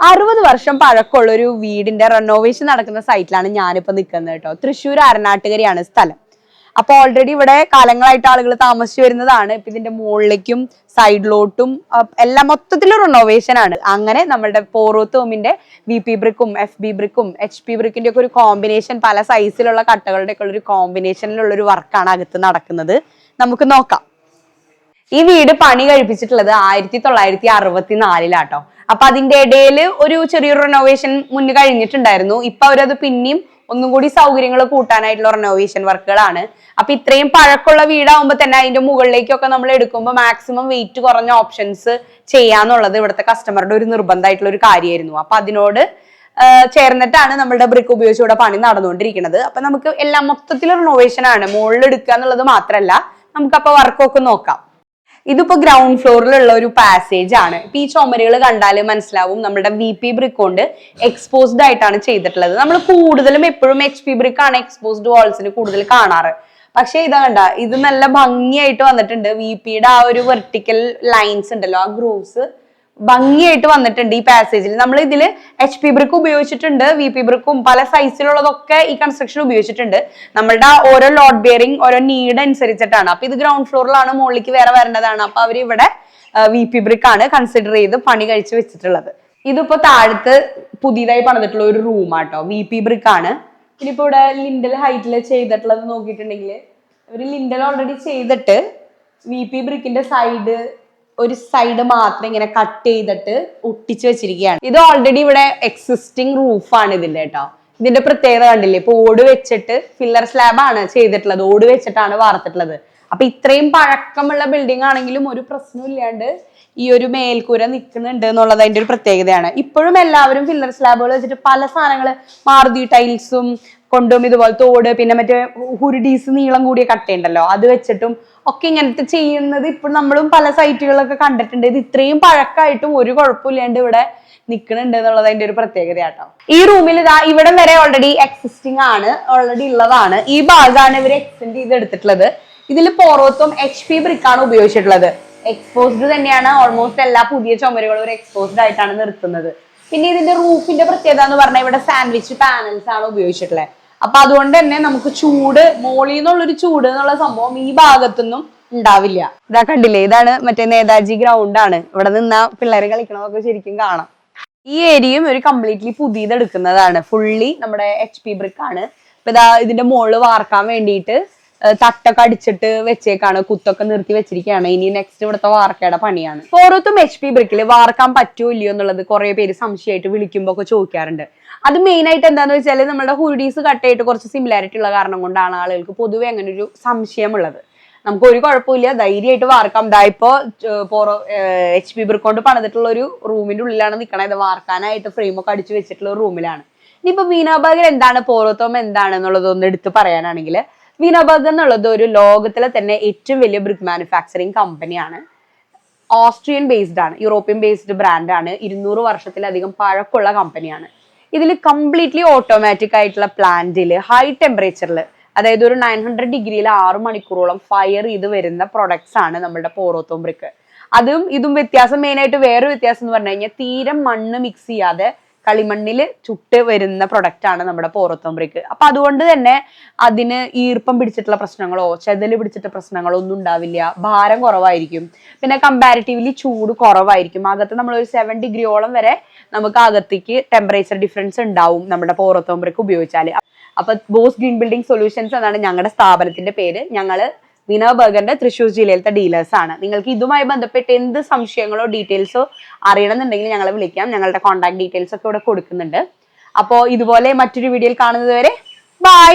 അറുപത് വർഷം പഴക്കമുള്ള ഒരു വീടിന്റെ റെനോവേഷൻ നടക്കുന്ന സൈറ്റിലാണ് ഞാനിപ്പോ നിൽക്കുന്നത് കേട്ടോ. തൃശ്ശൂർ അരനാട്ടുകരയാണ് സ്ഥലം. അപ്പൊ ഓൾറെഡി ഇവിടെ കാലങ്ങളായിട്ട് ആളുകൾ താമസിച്ചു വരുന്നതാണ്. ഇപ്പൊ ഇതിന്റെ മുകളിലേക്കും സൈഡിലോട്ടും എല്ലാം മൊത്തത്തിൽ റിനോവേഷൻ ആണ്. അങ്ങനെ നമ്മുടെ പോറോത്ത് ഹോമിന്റെ വി പി ബ്രിക്കും എഫ് ബി ബ്രിക്കും എച്ച് പി ബ്രിക്കിന്റെ ഒക്കെ ഒരു കോമ്പിനേഷൻ പല സൈസിലുള്ള കട്ടകളുടെ ഒക്കെ ഒരു കോമ്പിനേഷനിലുള്ള ഒരു വർക്കാണ് അകത്ത് നടക്കുന്നത്. നമുക്ക് നോക്കാം. ഈ വീട് പണി കഴിപ്പിച്ചിട്ടുള്ളത് ആയിരത്തി തൊള്ളായിരത്തി അറുപത്തി നാലിലാട്ടോ അപ്പൊ അതിന്റെ ഇടയിൽ ഒരു ചെറിയൊരു റെനോവേഷൻ മുന്നേ കഴിഞ്ഞിട്ടുണ്ടായിരുന്നു. ഇപ്പൊ അവരത് പിന്നെയും ഒന്നും കൂടി സൗകര്യങ്ങൾ കൂട്ടാനായിട്ടുള്ള റെനോവേഷൻ വർക്കുകളാണ് അപ്പൊ ഇത്രയും പഴക്കമുള്ള വീടാവുമ്പോ തന്നെ അതിന്റെ മുകളിലേക്കൊക്കെ നമ്മൾ എടുക്കുമ്പോൾ മാക്സിമം വെയിറ്റ് കുറഞ്ഞ ഓപ്ഷൻസ് ചെയ്യാന്നുള്ളത് ഇവിടുത്തെ കസ്റ്റമറുടെ ഒരു നിർബന്ധമായിട്ടുള്ള ഒരു കാര്യമായിരുന്നു. അപ്പൊ അതിനോട് ചേർന്നിട്ടാണ് നമ്മളുടെ ബ്രിക്ക് ഉപയോഗിച്ച് ഇവിടെ പണി നടന്നുകൊണ്ടിരിക്കുന്നത്. അപ്പൊ നമുക്ക് എല്ലാം മൊത്തത്തിൽ റിനോവേഷൻ ആണ്. മുകളിൽ എടുക്കുക എന്നുള്ളത് മാത്രമല്ല നമുക്ക് അപ്പൊ വർക്കൊക്കെ നോക്കാം. ഇതിപ്പോ ഗ്രൗണ്ട് ഫ്ലോറിലുള്ള ഒരു പാസേജ് ആണ്. ഇപ്പൊ ഈ ചുമരുകൾ കണ്ടാൽ മനസ്സിലാവും നമ്മുടെ വി പി ബ്രിക്ക് കൊണ്ട് എക്സ്പോസ്ഡ് ആയിട്ടാണ് ചെയ്തിട്ടുള്ളത്. നമ്മൾ കൂടുതലും എപ്പോഴും എച്ച് പി ബ്രിക്ക് ആണ് എക്സ്പോസ്ഡ് വാൾസിന് കൂടുതൽ കാണാറ്. പക്ഷെ ഇതാ കണ്ട ഇത് നല്ല ഭംഗിയായിട്ട് വന്നിട്ടുണ്ട്. വി പിയുടെ ആ ഒരു വെർട്ടിക്കൽ ലൈൻസ് ഉണ്ടല്ലോ ആ ഗ്രൂവ്സ് ഭംഗിയായിട്ട് വന്നിട്ടുണ്ട് ഈ പാസേജിൽ നമ്മൾ ഇതിൽ എച്ച് പി ബ്രിക്ക് ഉപയോഗിച്ചിട്ടുണ്ട് വി പി ബ്രിക്കും പല സൈസിലുള്ളതൊക്കെ ഈ കൺസ്ട്രക്ഷൻ ഉപയോഗിച്ചിട്ടുണ്ട്. നമ്മളുടെ ഓരോ ലോഡ് ബിയറിംഗ് ഓരോ നീഡ് അനുസരിച്ചിട്ടാണ്. അപ്പൊ ഇത് ഗ്രൗണ്ട് ഫ്ലോറിലാണ് മുകളിലേക്ക് വേറെ വരേണ്ടതാണ്. അപ്പൊ അവർ ഇവിടെ വി പി ബ്രിക്ക് ആണ് കൺസിഡർ ചെയ്ത് പണി കഴിച്ച് വെച്ചിട്ടുള്ളത്. ഇതിപ്പോ താഴത്ത് പുതിയതായി പണിതിട്ടുള്ള ഒരു റൂമാട്ടോ വി പി ബ്രിക്ക് ആണ്. ഇനിയിപ്പോ ഇവിടെ ലിൻഡൽ ഹൈറ്റിൽ ചെയ്തിട്ടുള്ളത് നോക്കിയിട്ടുണ്ടെങ്കിൽ ഒരു ലിൻഡൽ ഓൾറെഡി ചെയ്തിട്ട് വി പി ബ്രിക്കിന്റെ സൈഡ് ഒരു സൈഡ് മാത്രം ഇങ്ങനെ കട്ട് ചെയ്തിട്ട് ഒട്ടിച്ചു വെച്ചിരിക്കുകയാണ്. ഇത് ഓൾറെഡി ഇവിടെ എക്സിസ്റ്റിംഗ് റൂഫാണ് ഇതിന്റെ കേട്ടോ ഇതിന്റെ പ്രത്യേകത കണ്ടില്ലേ? ഇപ്പൊ ഓട് വെച്ചിട്ട് ഫില്ലർ സ്ലാബ് ആണ് ചെയ്തിട്ടുള്ളത്. ഓട് വെച്ചിട്ടാണ് വാർത്തിട്ടുള്ളത്. അപ്പൊ ഇത്രയും പഴക്കമുള്ള ബിൽഡിംഗ് ആണെങ്കിലും ഒരു പ്രശ്നവും ഇല്ലാണ്ട് ഈ ഒരു മേൽക്കൂര നിൽക്കുന്നുണ്ട് എന്നുള്ളത് അതിന്റെ ഒരു പ്രത്യേകതയാണ്. ഇപ്പോഴും എല്ലാവരും ഫില്ലർ സ്ലാബുകൾ വെച്ചിട്ട് പല സാധനങ്ങൾ മാറുതി ടൈൽസും കൊണ്ടും ഇതുപോലെ തോട് പിന്നെ മറ്റേ ഹുരുഡീസ് നീളം കൂടിയ കട്ടയുണ്ടല്ലോ അത് വെച്ചിട്ടും ഒക്കെ ഇങ്ങനത്തെ ചെയ്യുന്നത് ഇപ്പൊ നമ്മളും പല സൈറ്റുകളൊക്കെ കണ്ടിട്ടുണ്ട്. ഇത് ഇത്രയും പഴക്കമായിട്ടും ഒരു കുഴപ്പമില്ലാണ്ട് ഇവിടെ നിൽക്കണുണ്ട് എന്നുള്ളത് അതിന്റെ ഒരു പ്രത്യേകത കേട്ടോ ഈ റൂമിൽ ഇതാ ഇവിടം വരെ ഓൾറെഡി എക്സിസ്റ്റിംഗ് ആണ് ഓൾറെഡി ഉള്ളതാണ്. ഈ ഭാഗമാണ് ഇവർ എക്സ്റ്റെൻഡ് ചെയ്ത് എടുത്തിട്ടുള്ളത് ഇതിൽ പോറോത്തും എച്ച് പി ബ്രിക്കാണ് ഉപയോഗിച്ചിട്ടുള്ളത്. എക്സ്പോസ്ഡ് തന്നെയാണ്. ഓൾമോസ്റ്റ് എല്ലാ പുതിയ ചുമരുകളും ഒരു എക്സ്പോസ്ഡ് ആയിട്ടാണ് നിർത്തുന്നത്. പിന്നെ ഇതിന്റെ റൂഫിന്റെ പ്രത്യേകത എന്ന് പറഞ്ഞാൽ ഇവിടെ സാൻഡ്വിച്ച് പാനൽസ് ആണ് ഉപയോഗിച്ചിട്ടുള്ളത്. അപ്പൊ അതുകൊണ്ട് തന്നെ നമുക്ക് ചൂട് മോളിൽ നിന്നുള്ളൊരു ചൂട് എന്നുള്ള സംഭവം ഈ ഭാഗത്തുനിന്നും ഉണ്ടാവില്ല. ഇതാ കണ്ടില്ലേ? ഇതാണ് മറ്റേ നേതാജി ഗ്രൗണ്ട് ആണ്. ഇവിടെ നിന്നാ പിള്ളേരെ കളിക്കണതൊക്കെ ശരിക്കും കാണാം. ഈ ഏരിയയും ഒരു കംപ്ലീറ്റ്ലി പുതിയത് എടുക്കുന്നതാണ് ഫുള്ളി നമ്മുടെ എച്ച് പി ബ്രിക്ക് ആണ്. ഇപ്പൊ ഇതാ ഇതിന്റെ മുകളിൽ വാർക്കാൻ വേണ്ടിയിട്ട് തട്ടൊക്കെ അടിച്ചിട്ട് വെച്ചേക്കാണ്. കുത്തൊക്കെ നിർത്തി വെച്ചിരിക്കുകയാണ്. ഇനി നെക്സ്റ്റ് ഇവിടുത്തെ വാർക്കയുടെ പണിയാണ്. ഓരോത്തും എച്ച് പി ബ്രിക്കിൽ വാർക്കാൻ പറ്റുമോ ഇല്ലയോ എന്നുള്ളത് കുറെ പേര് സംശയമായിട്ട് വിളിക്കുമ്പോൾ ഒക്കെ ചോദിക്കാറുണ്ട്. അത് മെയിൻ ആയിട്ട് എന്താന്ന് വെച്ചാൽ നമ്മുടെ ഹുഡീസ് കട്ടായിട്ട് കുറച്ച് സിമിലാരിറ്റി ഉള്ള കാരണം കൊണ്ടാണ് ആളുകൾക്ക് പൊതുവെ അങ്ങനെ ഒരു സംശയമുള്ളത്. നമുക്ക് ഒരു കുഴപ്പമില്ല. ധൈര്യമായിട്ട് വാർക്കാം. ദാ ഇപ്പോ പോറോ എച്ച് പി കൊണ്ട് പണിതിട്ടുള്ള ഒരു റൂമിന്റെ ഉള്ളിലാണ് നിൽക്കണത് വാർക്കാനായിട്ട് ഫ്രെയിമൊക്കെ അടിച്ചു വെച്ചിട്ടുള്ള റൂമിലാണ്. ഇനിയിപ്പോ വീണാബാഗിൽ എന്താണ് പോറോത്തോം എന്താണ് എന്നുള്ളത് ഒന്ന് എടുത്ത് പറയാനാണെങ്കിൽ വീണാബാഗ് എന്നുള്ളത് ഒരു ലോകത്തിലെ തന്നെ ഏറ്റവും വലിയ ബ്രിക്ക് മാനുഫാക്ചറിങ് കമ്പനിയാണ് ഓസ്ട്രിയൻ ബേസ്ഡ് ആണ്. യൂറോപ്യൻ ബേസ്ഡ് ബ്രാൻഡാണ് ഇരുന്നൂറ് വർഷത്തിലധികം പഴക്കമുള്ള കമ്പനിയാണ് ഇതിൽ കംപ്ലീറ്റ്ലി ഓട്ടോമാറ്റിക് ആയിട്ടുള്ള പ്ലാന്റിൽ ഹൈ ടെമ്പറേച്ചറിൽ അതായത് ഒരു നയൻ ഹൺഡ്രഡ് ഡിഗ്രിയിൽ ആറ് മണിക്കൂറോളം ഫയർ ചെയ്ത് വരുന്ന പ്രൊഡക്ട്സ് ആണ് നമ്മുടെ പോറോത്തോം ബ്രിക്ക് അതും ഇതും വ്യത്യാസം മെയിനായിട്ട് വേറെ വ്യത്യാസം എന്ന് പറഞ്ഞു കഴിഞ്ഞാൽ തീരെ മണ്ണ് മിക്സ് ചെയ്യാതെ കളിമണ്ണിൽ ചുട്ട് വരുന്ന പ്രൊഡക്റ്റ് ആണ് നമ്മുടെ പോറത്തോം ബ്രേക്ക് അപ്പൊ അതുകൊണ്ട് തന്നെ അതിന് ഈർപ്പം പിടിച്ചിട്ടുള്ള പ്രശ്നങ്ങളോ ചെതൽ പിടിച്ചിട്ട പ്രശ്നങ്ങളോ ഒന്നും ഉണ്ടാവില്ല. ഭാരം കുറവായിരിക്കും. പിന്നെ കമ്പാരിറ്റീവ്ലി ചൂട് കുറവായിരിക്കും. അകത്ത് നമ്മൾ ഒരു സെവൻ ഡിഗ്രിയോളം വരെ നമുക്ക് അകത്തേക്ക് ടെമ്പറേച്ചർ ഡിഫറൻസ് ഉണ്ടാവും നമ്മുടെ പോറത്തോം ബ്രേക്ക് ഉപയോഗിച്ചാൽ അപ്പൊ ബോസ് ഗ്രീൻ ബിൽഡിംഗ് സൊല്യൂഷൻസ് എന്നാണ് ഞങ്ങളുടെ സ്ഥാപനത്തിന്റെ പേര്. ഞങ്ങൾ വിനോ ബർഗറിന്റെ തൃശ്ശൂർ ജില്ലയിലത്തെ ഡീലേഴ്സ് ആണ്. നിങ്ങൾക്ക് ഇതുമായി ബന്ധപ്പെട്ട് എന്ത് സംശയങ്ങളോ ഡീറ്റെയിൽസോ അറിയണമെന്നുണ്ടെങ്കിൽ ഞങ്ങളെ വിളിക്കാം. ഞങ്ങളുടെ കോൺടാക്ട് ഡീറ്റെയിൽസ് ഒക്കെ ഇവിടെ കൊടുക്കുന്നുണ്ട്. അപ്പോൾ ഇതുപോലെ മറ്റൊരു വീഡിയോയിൽ കാണുന്നതുവരെ ബൈ